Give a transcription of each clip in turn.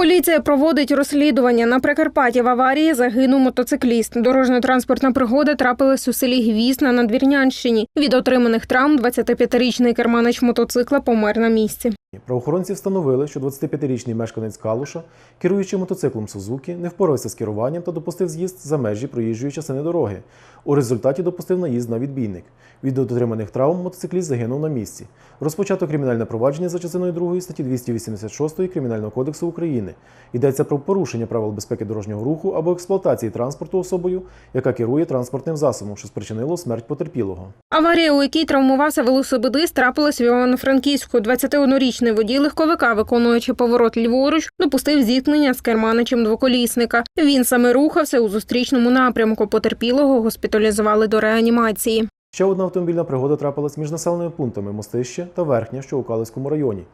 Поліція проводить розслідування. На Прикарпатті в аварії загинув мотоцикліст. Дорожньо-транспортна пригода трапилась у селі Гвісна на Надвірнянщині. Від отриманих травм 25-річний керманич мотоцикла помер на місці. Правоохоронці встановили, що 25-річний мешканець Калуша, керуючи мотоциклом Сузуки, не впорався з керуванням та допустив з'їзд за межі проїжджої частини дороги. У результаті допустив наїзд на відбійник. Від отриманих травм мотоцикліст загинув на місці. Розпочато кримінальне провадження за частиною 2 статті 286 Кримінального кодексу України. Йдеться про порушення правил безпеки дорожнього руху або експлуатації транспорту особою, яка керує транспортним засобом, що спричинило смерть потерпілого. Аварія, у якій травмувався велосипедист, трапилась в Івано-Франківську. 21-річний водій легковика, виконуючи поворот ліворуч, допустив зіткнення з керманичем двоколісника. Він саме рухався у зустрічному напрямку. Потерпілого госпіталізували до реанімації. Ще одна автомобільна пригода трапилась між населеними пунктами Мостище та Верхня, що у Калицькому районі.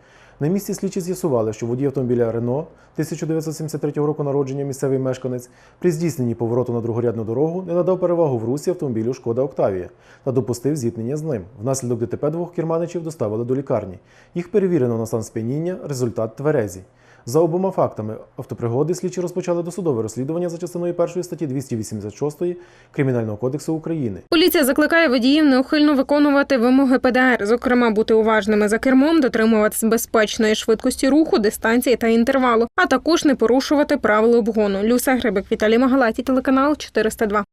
На місці слідчі з'ясували, що водій автомобіля Рено 1973 року народження місцевий мешканець при здійсненні повороту на другорядну дорогу не надав перевагу в русі автомобілю Шкода Октавія та допустив зіткнення з ним. Внаслідок ДТП двох керманичів доставили до лікарні. Їх перевірено на стан сп'яніння, результат тверезі. За обома фактами автопригоди слідчі розпочали досудове розслідування за частиною 1 статті 286 Кримінального кодексу України. Поліція закликає водіїв неухильно виконувати вимоги ПДР, зокрема бути уважними за кермом, дотримуватись безпечної швидкості руху, дистанції та інтервалу, а також не порушувати правила обгону. Люся Грибик, Віталій Магалаті, телеканал 402.